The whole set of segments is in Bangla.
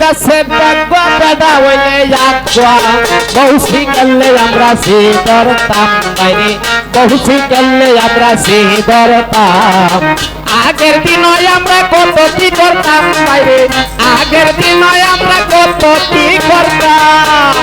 গাছে ডাকবা বেদা হইলে যাচ্ছা বহু শিকালে আমরা সে ধরতাম বাইরে বহু শিকালে আমরা সে ধরতাম আগের দিনই আমরা কত কি করতাম বাইরে আগের দিনই আমরা কত কি করতাম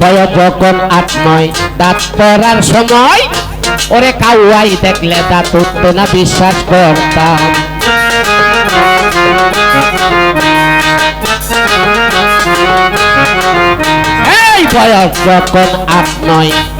বয়া যখন আট দাঁত পড়ার সময় ওরে কাউয়াই দেখলে দাঁত উঠতো না বিশ্বাস করতাম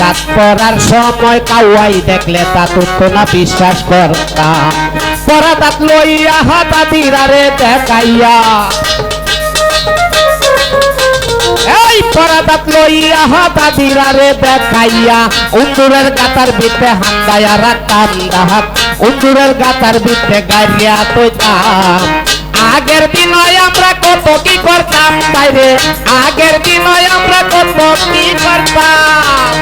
যখন সময় কাউয়াই দেখলে উঠতো না বিশ্বাস পরা লইয়া হাতা দিরারে দেখাইয়া। এই পরাদাত লইয়া হাতা দিরারে দেখাইয়া। উন্দুরের গাতার বিতে হান্দায়া রাখতাম দাহাত উন্দুরের গাতার বিতে গাড়িয়া তৈতাম। আগের দিন আমরা কত কি করতাম? বাইরে। আগের দিন আমরা কত কি করতাম?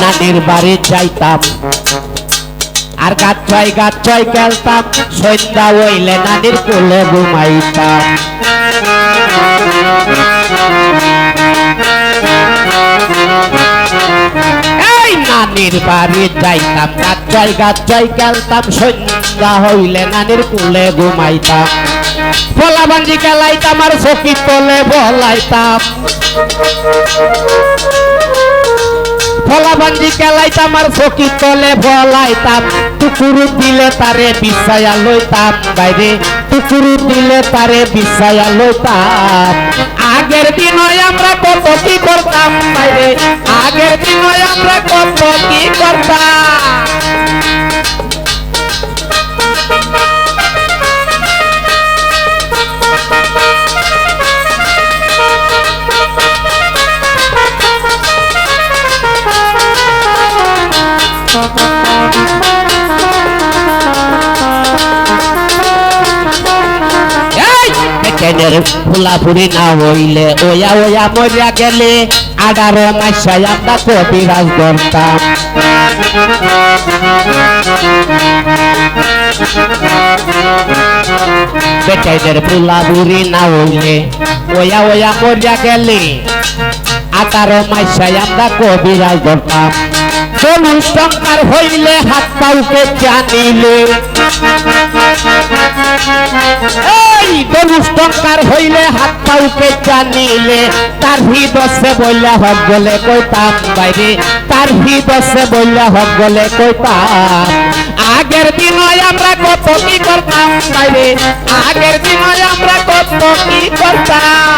নানির বাড়ি যাইতাম। আর গাছয় গাছয় খেলতাম, সন্ধ্যা হইলে নানির কোলে ঘুমাইতাম। নানির বাড়ি যাইতাম গাছয় গাছয় খেলতাম, সন্ধ্যা হইলে নানির কোলে ঘুমাইতাম। ফলাবাঞ্জি খেলাইতাম আর সখী তোলে বলাইতাম ফলাবাঞ্জি কেলাইতাম আর ফকি তলে বলাইতাম টুকুরু দিলে তারে বিছায়া লইতাম। বাইরে টুকুরু দিলে তারে বিছায়া লইতাম। আগের দিনই আমরা কত কি করতাম? বাইরে আগের দিনই আমরা কত কি করতাম? পেটেনের ফুলাফুরি না হইলে, ওয়া ওয়া মরিয়া গেলে আগারো মাসায় আমরা কবিরাজ করতাম পেটেনের ফুলাফুরি না হইলে, ওয়া ওয়া মরিয়া গেলে আগারো মাসায় আমরা কবিরাজ করতাম চল্লিশ টঙ্কার হইলে হাত পাউকে জানিলে। এই চল্লিশ টঙ্কার হইলে হাত পাউকে জানিলে। তার হৃদসে বললে হক গলে কইতাম বাইরে। তার হৃদসে বললে হক গলে কইতাম। আগের দিনই আমরা কত কি করতাম বাইরে। আগের দিনই আমরা কত কি করতাম।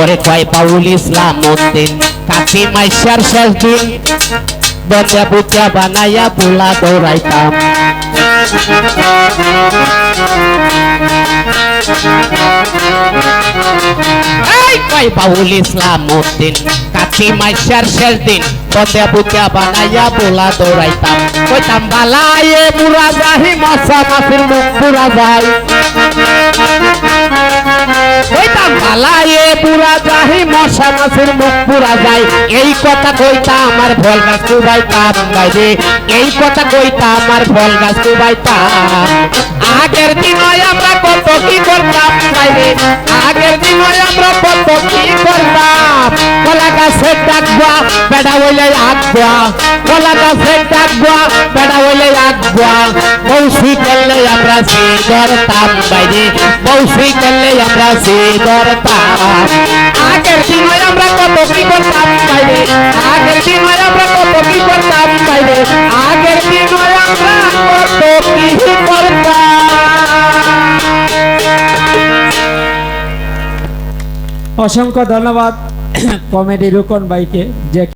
ওরে কয় পাউল ইসলাম উদ্দিন কাকি মাইশার শেষ দিন বজা বুজা বানাইয়া পোলা দৌড়াইতাম। কয় বাউল ইসলাম উদ্দিন কাছি মাইশার শেষ দিন বদে বুতিয়া বানাইয়া বোলা দৌড়াইতাম। কইতাম, বালায়ে বুড়া যাহি মশা মাসির মুখ পুরা যায় কইতাম বালায়ে বুড়া যাহি, মশা মাসির মুখ পুরা যায়। এই কথা কইতা আমার ফল গাছ কুবাইতাম বাইরে এই কথা কইতা আমার ফল গাছ কুবাইতাম আগের দিন আমরা কত বেড়া হইলে আগবা কলা গাছে ডাকবা বেড়া হইলে আগবা বৌসি করলে আমরা সে ধরতাম বাইরে, বৌসি করলে আমরা সে ধরতাম আগের দিন আমরা কত কি করতাম বাইরে, আগের দিন আমরা কত কি করতাম বাইরে, আগের দিন আমরা কত কি করতাম। অসংখ্য ধন্যবাদ কমেডি রুকন ভাইকে, যে